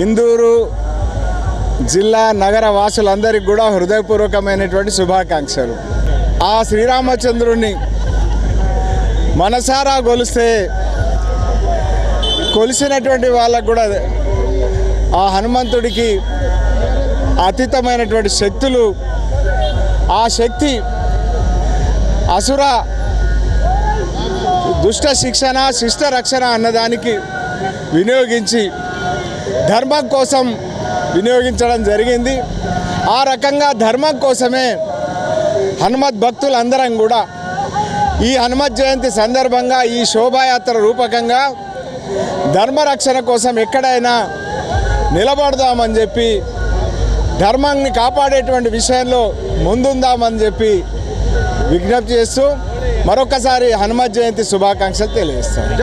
ఇందూరు జిల్లా నగర వాసులందరికీ కూడా హృదయపూర్వకమైనటువంటి శుభాకాంక్షలు. ఆ శ్రీరామచంద్రుణ్ణి మనసారా కొలిస్తే కొలిసినటువంటి వాళ్ళకు కూడా ఆ హనుమంతుడికి అతీతమైనటువంటి శక్తులు ఆ శక్తి అసుర దుష్ట శిక్షణ శిష్ట రక్షణ అన్నదానికి వినియోగించి ధర్మం కోసం వినియోగించడం జరిగింది. ఆ రకంగా ధర్మం కోసమే హనుమత్ భక్తులందరం కూడా ఈ హనుమత్ జయంతి సందర్భంగా ఈ శోభాయాత్ర రూపకంగా ధర్మరక్షణ కోసం ఎక్కడైనా నిలబడదామని చెప్పి ధర్మాన్ని కాపాడేటువంటి విషయంలో ముందుందామని చెప్పి విజ్ఞప్తి చేస్తూ మరొకసారి హనుమత్ జయంతి శుభాకాంక్షలు తెలియజేస్తాను.